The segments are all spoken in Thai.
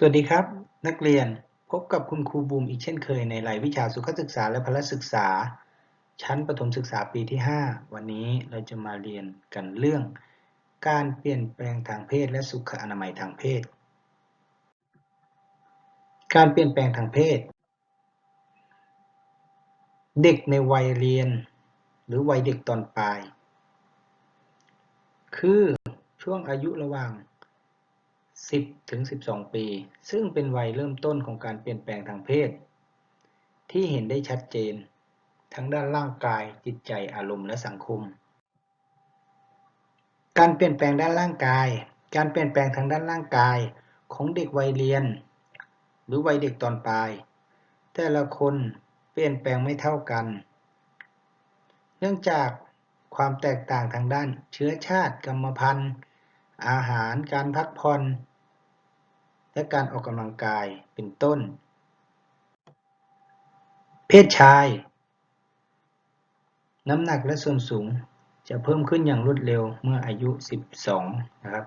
สวัสดีครับ นักเรียนพบกับคุณครูบูมอีกเช่นเคยในรายวิชาสุขศึกษาและพละศึกษา ชั้นประถมศึกษาปีที่ 5 วันนี้เราจะมาเรียนกันเรื่อง การเปลี่ยนแปลงทางเพศและสุขอนามัยทางเพศ การเปลี่ยนแปลงทางเพศ เด็กในวัยเรียน หรือวัยเด็กตอนปลาย คือช่วงอายุระหว่าง 10ถึง12 ปี ซึ่งเป็นวัยเริ่มต้นของการเปลี่ยนแปลงทางเพศ ที่เห็นได้ชัดเจน ทั้งด้านร่างกายจิตใจอารมณ์และสังคม การเปลี่ยนแปลงด้านร่างกาย การเปลี่ยนแปลงทางด้านร่างกายของเด็กวัยเรียน หรือวัยเด็กตอนปลาย แต่ละคนเปลี่ยนแปลงไม่เท่ากัน เนื่องจากความแตกต่างทางด้านเชื้อชาติกรรมพันธุ์อาหารการพักผ่อน และการออกกำลังกายเป็นต้น เพศชาย น้ำหนักและส่วนสูงจะเพิ่มขึ้นอย่างรวดเร็วเมื่ออายุ 12 นะครับ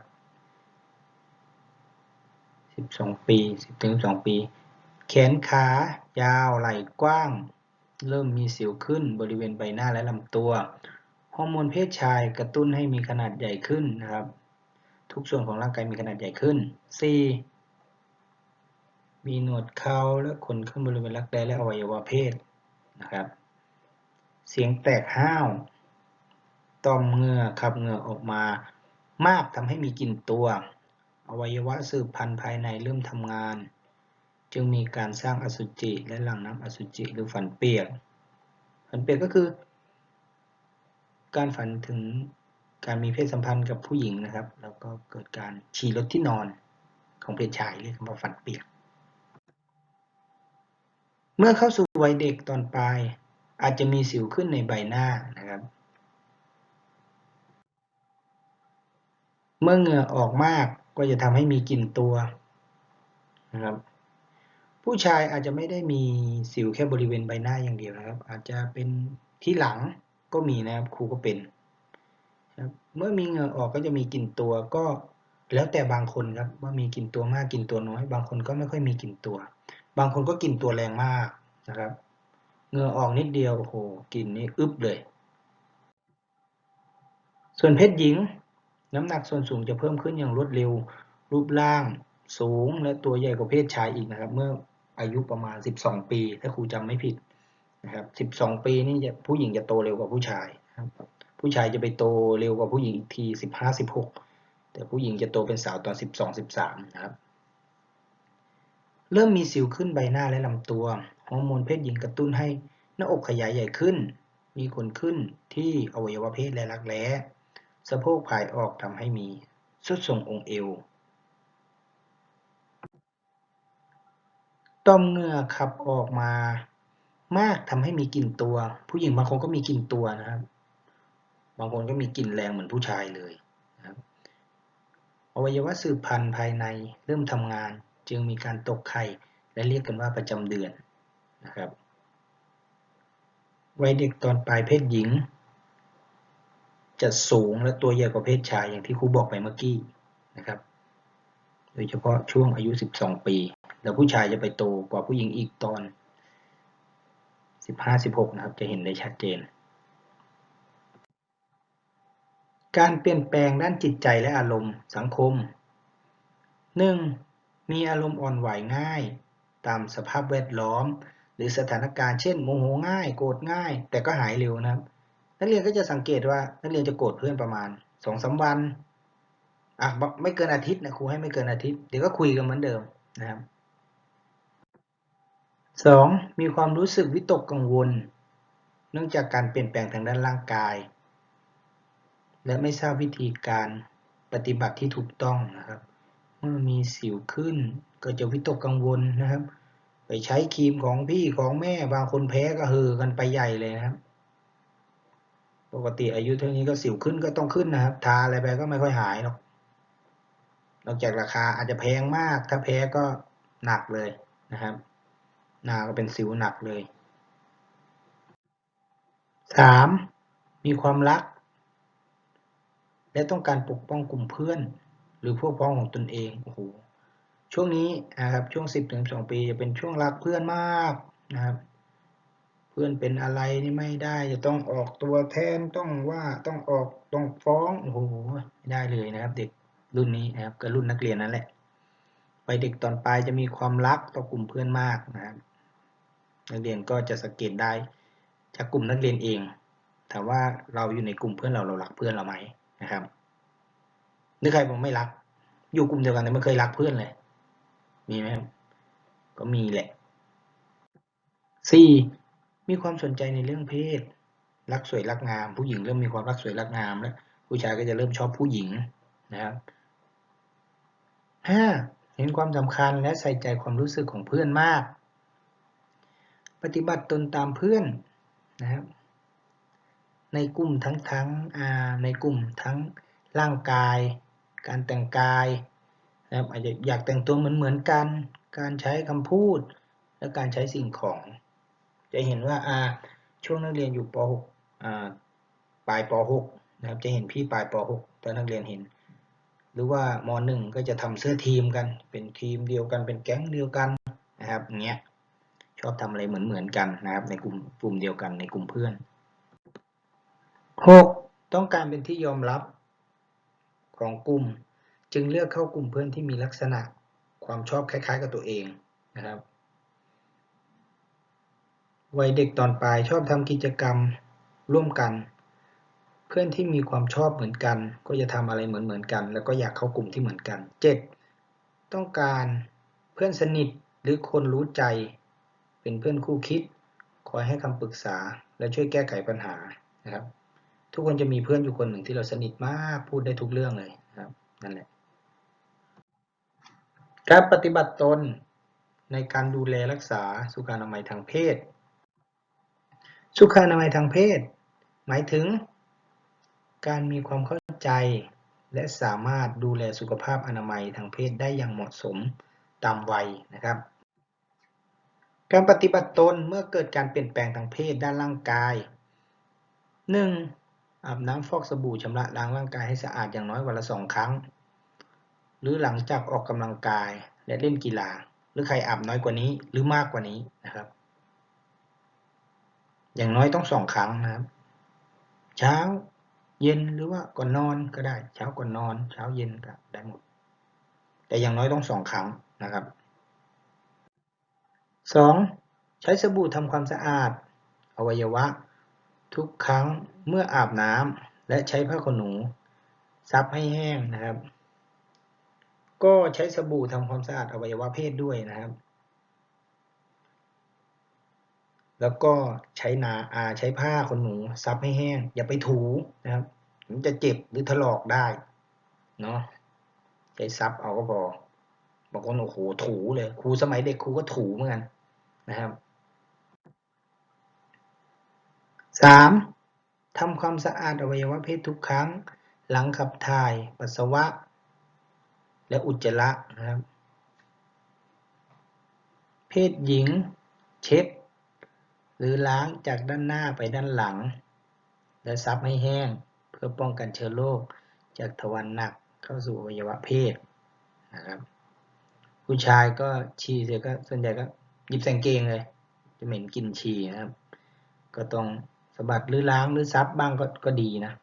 12 ปี 10ถึง12 ปี แขนขายาวไหล่กว้าง เริ่มมีสิวขึ้นบริเวณใบหน้าและลำตัว ฮอร์โมนเพศชายกระตุ้นให้มีขนาดใหญ่ขึ้นนะครับ ทุกส่วนของร่างกายมีขนาดใหญ่ขึ้น 4. มีหนวดเคราและขนขึ้นบริเวณรักแร้และอวัยวะเพศนะครับ เสียงแตกห้าวต่อมเหงื่อขับเหงื่อออกมา มากทำให้มีกลิ่นตัว อวัยวะสืบพันธุ์ภายในเริ่มทำงาน จึงมีการสร้างอสุจิและหลั่งน้ำอสุจิหรือฝันเปียก ฝันเปียกก็คือ การฝันถึงการมีเพศสัมพันธ์กับผู้หญิงนะครับ แล้วก็เกิดการฉี่รถที่นอนของเพศชายเรียกว่าฝันเปียก เมื่อเข้าสู่วัยเด็กตอนปลาย อาจจะมีสิวขึ้นในใบหน้านะครับ เมื่อเหงื่อออกมากก็จะทำให้มีกลิ่นตัวนะครับ ผู้ชายอาจจะไม่ได้มีสิวแค่บริเวณใบหน้าอย่างเดียวนะครับ อาจจะเป็นที่หลังก็มีนะครับครูก็เป็นเมื่อมีเหงื่อออกก็จะมีกลิ่นตัวก็แล้วแต่บางคนครับว่ามีกลิ่นตัวมากกลิ่นตัวน้อย บางคนก็ไม่ค่อยมีกลิ่นตัว บางคนก็กลิ่นตัวแรงมากนะครับเหงื่อออกนิดเดียวโอ้โหกลิ่นนี้อึบเลย ส่วนเพศหญิง น้ำหนักส่วนสูงจะเพิ่มขึ้นอย่างรวดเร็ว รูปร่างสูงและตัวใหญ่กว่าเพศชายอีกนะครับ เมื่ออายุประมาณ 12 ปี ถ้าครูจำไม่ผิดนะครับ 12 ปีนี่จะผู้หญิงจะโตเร็วกว่าผู้ชายผู้ชายจะไปโตเร็วกว่าผู้หญิงอีกทีสิบห้าสิบหกแต่ผู้หญิงจะโตเป็นสาวตอนสิบสองสิบสามนะครับ เริ่มมีสิวขึ้นใบหน้าและลำตัวฮอร์โมนเพศหญิงกระตุ้นให้หน้าอกขยายใหญ่ขึ้น มีขนขึ้นที่อวัยวะเพศและรักแร้สะโพกผายออกทำให้มีสุดทรงองค์เอวต้อมเหงื่อขับออกมามากทำให้มีกลิ่นตัว ผู้หญิงบางคนก็มีกลิ่นตัวนะครับ บางคนก็มีกลิ่นแรงเหมือนผู้ชายเลยนะครับอวัยวะสืบพันธุ์ภายในเริ่มทำงาน จึงมีการตกไข่และเรียกกันว่าประจำเดือนนะครับวัยเด็กตอนปลายเพศหญิง จะสูงและตัวใหญ่กว่าเพศชายอย่างที่ครูบอกไปเมื่อกี้นะครับ โดยเฉพาะช่วงอายุ 12 ปี แล้วผู้ชายจะไปโตกว่าผู้หญิงอีกตอน 15-16 นะครับ จะเห็นได้ชัดเจน การเปลี่ยนแปลงด้านจิตใจและอารมณ์สังคม 1. มีอารมณ์อ่อนไหวง่าย ตามสภาพแวดล้อม หรือสถานการณ์เช่นโมโหง่าย โกรธง่าย แต่ก็หายเร็วนะครับ นักเรียนก็จะสังเกตว่านักเรียนจะโกรธเพื่อนประมาณสองสาวันอะไม่เกินอาทิตย์นะครูให้ไม่เกินอาทิตย์เดี๋ยวก็คุยกันเหมือนเดิมนะครับ 2. มีความรู้สึกวิตกกังวล เนื่องจากการเปลี่ยนแปลงทางด้านร่างกาย และไม่ทราบวิธีการปฏิบัติที่ถูกต้องนะครับ เมื่อมีสิวขึ้น ก็จะวิตกกังวลนะครับ ไปใช้ครีมของพี่ของแม่บางคนแพ้ก็เฮือกันไปใหญ่เลยนะครับ ปกติอายุเท่านี้ก็สิวขึ้นก็ต้องขึ้นนะครับ ทาอะไรไปก็ไม่ค่อยหายหรอกนอกจากราคาอาจจะแพงมาก ถ้าแพ้ก็หนักเลยนะครับ หน้าก็เป็นสิวหนักเลยสามมีความรัก และต้องการปกป้องกลุ่มเพื่อน หรือพวกพ้องของตนเองโอ้โหช่วงนี้นะครับช่วงสิบถึงสองปีจะเป็นช่วงรักเพื่อนมากนะครับ เพื่อนเป็นอะไรนี่ไม่ได้ จะต้องออกตัวแทนต้องว่าต้องออกต้องฟ้องโอ้โหไม่ได้เลยนะครับ เด็กรุ่นนี้นะครับก็รุ่นนักเรียนนั่นแหละ ไปเด็กตอนปลายจะมีความรักต่อกลุ่มเพื่อนมากนะครับ นักเรียนก็จะสังเกตได้จากกลุ่มนักเรียนเองถามว่าเราอยู่ในกลุ่มเพื่อนเราเรารักเพื่อนเราไหมนะครับ นึกใครบอกไม่รัก อยู่กลุ่มเดียวกันแต่ไม่เคยรักเพื่อนเลย มีไหมครับก็มีแหละสี่มีความสนใจในเรื่องเพศ รักสวยรักงาม ผู้หญิงเริ่มมีความรักสวยรักงามแล้วผู้ชายก็จะเริ่มชอบผู้หญิงนะครับห้าเห็นความสำคัญและใส่ใจความรู้สึกของเพื่อนมาก ปฏิบัติตนตามเพื่อนนะครับ ในกลุ่มทั้งทั้งในกลุ่มทั้งร่างกาย การแต่งกายนะครับอาจจะอยากแต่งตัวเหมือนเหมือนกัน การใช้คำพูด และการใช้สิ่งของ จะเห็นว่าอ่าช่วงนักเรียนอยู่ป .6 อ่าปลายป .6 นะครับจะเห็นพี่ปลายป .6 ตอนนักเรียนเห็น หรือว่าม .1 ก็จะทำเสื้อทีมกัน เป็นทีมเดียวกันเป็นแก๊งเดียวกันนะครับเงี้ยชอบทำอะไรเหมือนเหมือนกันนะครับ ในกลุ่มกลุ่มเดียวกันในกลุ่มเพื่อน 6. ต้องการเป็นที่ยอมรับ ของกลุ่ม จึงเลือกเข้ากลุ่มเพื่อนที่มีลักษณะความชอบคล้าย ๆ กับตัวเองนะครับ วัยเด็กตอนปลายชอบทำกิจกรรมร่วมกัน เพื่อนที่มีความชอบเหมือนกัน ก็จะทำอะไรเหมือนเหมือนกัน แล้วก็อยากเข้ากลุ่มที่เหมือนกัน 7. ต้องการเพื่อนสนิทหรือคนรู้ใจ เป็นเพื่อนคู่คิด คอยให้คำปรึกษาและช่วยแก้ไขปัญหานะครับ ทุกคนจะมีเพื่อนอยู่คนหนึ่งที่เราสนิทมากพูดได้ทุกเรื่องเลยครับนั่นแหละการปฏิบัติตนในการดูแลรักษาสุขอนามัยทางเพศ สุขอนามัยทางเพศ หมายถึง การมีความเข้าใจ และสามารถดูแลสุขภาพอนามัยทางเพศได้อย่างเหมาะสมตามวัยนะครับ การปฏิบัติตนเมื่อเกิดการเปลี่ยนแปลงทางเพศด้านร่างกาย 1. อาบน้ำฟอกสบู่ชำระล้างร่างกายให้สะอาดอย่างน้อยวันละสองครั้ง หรือหลังจากออกกำลังกายและเล่นกีฬา หรือใครอาบน้อยกว่านี้หรือมากกว่านี้นะครับ อย่างน้อยต้องสองครั้งนะครับ เช้าเย็นหรือว่าก่อนนอนก็ได้ เช้าก่อนนอน เช้าเย็นก็ได้หมด แต่อย่างน้อยต้องสองครั้งนะครับ 2. ใช้สบู่ทำความสะอาด อวัยวะ ทุกครั้งเมื่ออาบน้ำและใช้ผ้าขนหนู ซับให้แห้งนะครับ ก็ใช้สบู่ทำความสะอาดอวัยวะเพศด้วยนะครับ แล้วก็ใช้นาอาใช้ผ้าขนหนู ซับให้แห้ง อย่าไปถูนะครับ มันจะเจ็บหรือถลอกได้เนาะใช้ซับเอาก็พอบางคนโอ้โหถูเลยครูสมัยเด็กครูก็ถูเหมือนกันนะครับ สามทำความสะอาดอวัยวะเพศทุกครั้ง หลังขับถ่าย ปัสสาวะ และอุจจาระนะครับ เพศหญิง เช็ด หรือล้างจากด้านหน้าไปด้านหลัง และซับให้แห้งเพื่อป้องกันเชื้อโรคจากทวารหนักเข้าสู่อวัยวะเพศนะครับ ผู้ชายก็ฉี่เสร็จก็ส่วนใหญ่ก็หยิบแสงเกงเลย จะเหม็นกลินฉี่นะครับ ก็ต้อง บัดหรือล้างหรือซับบ้างก็ก็ดีนะ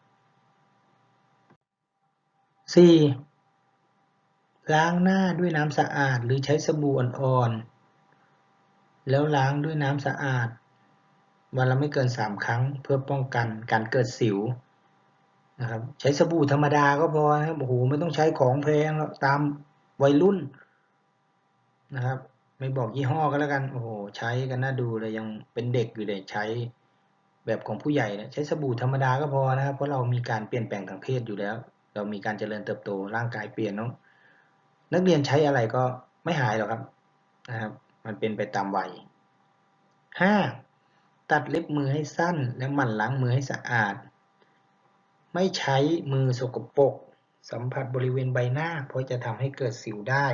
4. ล้างหน้าด้วยน้ำสะอาดหรือใช้สบู่อ่อนๆ แล้วล้างด้วยน้ำสะอาด วันละไม่เกิน 3 ครั้งเพื่อป้องกันการเกิดสิวนะครับใช้สบู่ธรรมดาก็พอนะครับโอ้โหไม่ต้องใช้ของแพงแล้วตามวัยรุ่นนะครับ ไม่บอกยี่ห้อก็แล้วกันโอ้โหใช้กันน่าดูเลยยังเป็นเด็กอยู่เลยใช้ แบบของผู้ใหญ่นะใช้สบู่ธรรมดาก็พอนะครับ เพราะเรามีการเปลี่ยนแปลงทางเพศอยู่แล้ว เรามีการเจริญเติบโตร่างกายเปลี่ยนเนาะนักเรียนใช้อะไรก็ไม่หายหรอกครับนะครับ มันเป็นไปตามวัยห้าตัดเล็บมือให้สั้นและหมั่นล้างมือให้สะอาด ไม่ใช้มือสกปรกสัมผัสบริเวณใบหน้า เพราะจะทำให้เกิดสิวได้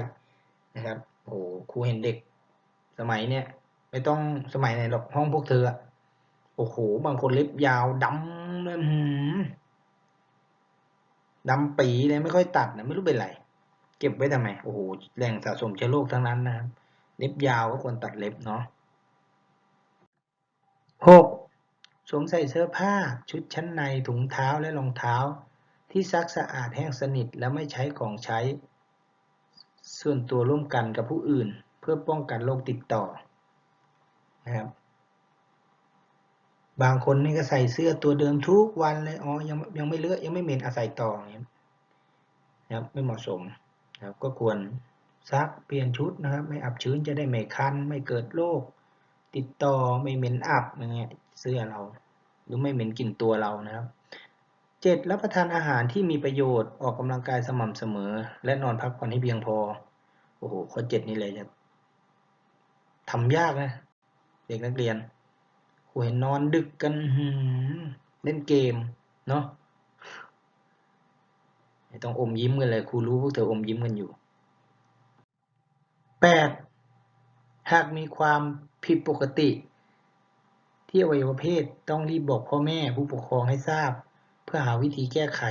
นะครับโอ้ครูเห็นเด็ก สมัยเนี้ยไม่ต้องสมัยไหนหรอกห้องพวกเธอ โอ้โห บางคนเล็บยาวดำเลยดำปีเลยไม่ค่อยตัดนะไม่รู้เป็นไร เก็บไว้ทำไม โอ้โหแหล่งสะสมเชื้อโรคทั้งนั้นนะครับ เล็บยาวก็ควรตัดเล็บเนาะหกสวมใส่เสื้อผ้า ชุดชั้นในถุงเท้าและรองเท้า ที่ซักสะอาดแห้งสนิทและไม่ใช้ของใช้ ส่วนตัวร่วมกันกับผู้อื่น เพื่อป้องกันโรคติดต่อนะครับ บางคนนี่ก็ใส่เสื้อตัวเดิมทุกวันเลยอ๋อยังยังไม่เลอะยังไม่เหม็นอาศัยต่อเงี้ยนะครับไม่เหมาะสมนะครับก็ควรซักเปลี่ยนชุดนะครับ ไม่อับชื้นจะได้ไม่คันไม่เกิดโรคติดต่อไม่เหม็นอับอย่างเงี้ยเสื้อเรา หรือไม่เหม็นกลิ่นตัวเรานะครับเจ็ดรับประทานอาหารที่มีประโยชน์ออกกำลังกายสม่ำเสมอ และนอนพักผ่อนให้เพียงพอโอ้โหข้อเจ็ดนี่เลยจะทำยากนะ เด็กนักเรียน ครูเห็นนอนดึกกันเล่นเกม เนาะต้องอมยิ้มกันเลยครูรู้พวกเธออมยิ้มกันอยู่แปดหากมีความผิดปกติ ที่อวัยวะเพศต้องรีบบอกพ่อแม่ผู้ปกครองให้ทราบ เพื่อหาวิธีแก้ไข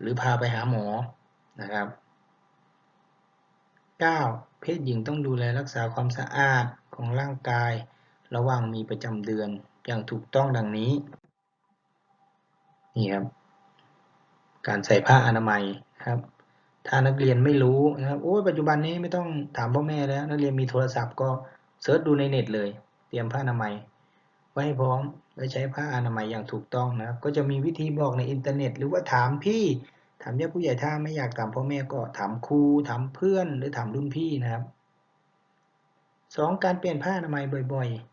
หรือพาไปหาหมอนะครับ 9. เพศหญิงต้องดูแลรักษาความสะอาดของร่างกาย ระหว่างมีประจำเดือนอย่างถูกต้องดังนี้ นี่ครับ การใส่ผ้าอนามัยครับ ถ้านักเรียนไม่รู้นะครับ โอ้ปัจจุบันนี้ไม่ต้องถามพ่อแม่แล้ว นักเรียนมีโทรศัพท์ก็เสิร์ชดูในเน็ตเลย เตรียมผ้าอนามัย ไว้ให้พร้อมและใช้ผ้าอนามัยอย่างถูกต้องนะครับ ก็จะมีวิธีบอกในอินเทอร์เน็ต หรือว่าถามพี่ถามญาติผู้ใหญ่ถ้าไม่อยากถามพ่อแม่ก็ถามครูถามเพื่อนหรือถามรุ่นพี่นะครับสองการเปลี่ยนผ้าอนามัยบ่อย ๆ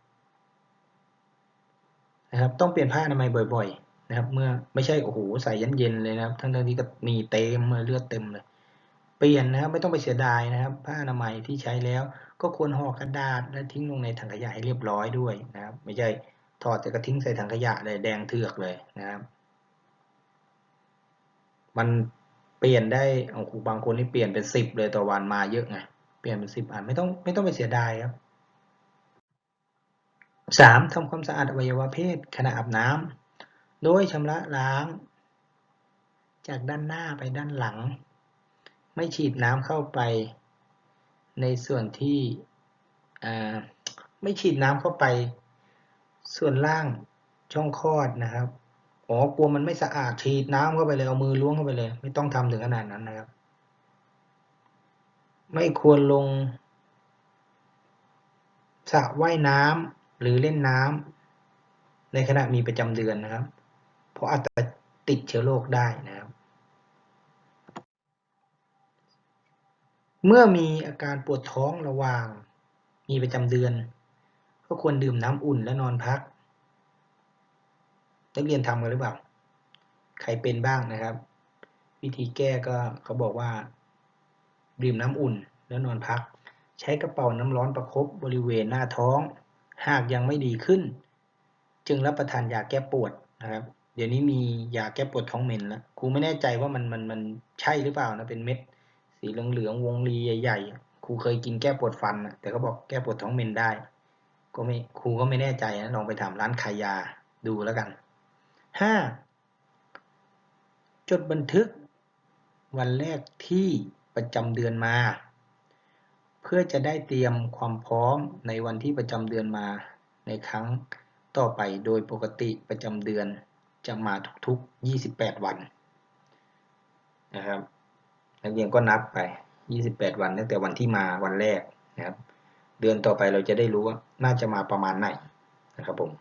นะครับ ต้องเปลี่ยนผ้าอนามัยบ่อย ๆ นะครับ เมื่อไม่ใช่โอ้โหใส่เย็นๆเลยนะครับ ทั้งๆที่ก็มีเต็มเลือดเต็มเลย เปลี่ยนนะครับไม่ต้องไปเสียดายนะครับ ผ้าอนามัยที่ใช้แล้วก็ควรห่อกระดาษและทิ้งลงในถังขยะให้เรียบร้อยด้วยนะครับ ไม่ใช่ถอดแต่ก็ทิ้งใส่ถังขยะเลยแดงเถือกเลยนะครับ มันเปลี่ยนได้ของครูบางคนนี่เปลี่ยนเป็นสิบเลยต่อวันมาเยอะไงเปลี่ยนเป็นสิบอันไม่ต้องไม่ต้องไปเสียดายครับ สามทำความสะอาดอวัยวะเพศขณะอาบน้ำโดยชำระล้าง จากด้านหน้าไปด้านหลัง ไม่ฉีดน้ำเข้าไป ในส่วนที่ไม่ฉีดน้ำเข้าไป ส่วนล่างช่องคลอดนะครับอ๋อกลัวมันไม่สะอาดฉีดน้ำเข้าไปเลยเอามือล้วงเข้าไปเลย ไม่ต้องทำถึงขนาดนั้นนะครับ ไม่ควรลงสระว่ายน้ำ หรือเล่นน้ำในขณะมีประจำเดือนนะครับ เพราะอาจจะติดเชื้อโรคได้นะครับ เมื่อมีอาการปวดท้องระหว่างมีประจำเดือน ก็ควรดื่มน้ำอุ่นและนอนพักนักเรียนทำกันหรือเปล่า ใครเป็นบ้างนะครับ วิธีแก้ก็เขาบอกว่า ดื่มน้ำอุ่นแล้วนอนพัก ใช้กระเป๋าน้ำร้อนประครบบริเวณหน้าท้อง หากยังไม่ดีขึ้น จึงรับประทานยาแก้ปวดนะครับ เดี๋ยวนี้มียาแก้ปวดท้องเหม็นแล้วครูไม่แน่ใจว่ามันมันมันใช่หรือเปล่านะเป็นเม็ด สีเหลืองๆวงรีใหญ่ๆครูเคยกินแก้ปวดฟันนะแต่เขาบอกแก้ปวดท้องเหม็นได้ ก็ไม่ครูก็ไม่แน่ใจนะลองไปถามร้านขายยาดูแล้วกันห้าจดบันทึกวันแรกที่ประจำเดือนมา เพื่อจะได้เตรียมความพร้อมในวันที่ประจำเดือนมาในครั้งต่อไปโดยปกติประจำเดือนจะมาทุกๆ 28 วันนะครับนักเรียนก็นับไป 28 วันตั้งแต่วันที่มาวันแรกนะครับ เดือนต่อไปเราจะได้รู้ว่าน่าจะมาประมาณไหนนะครับผม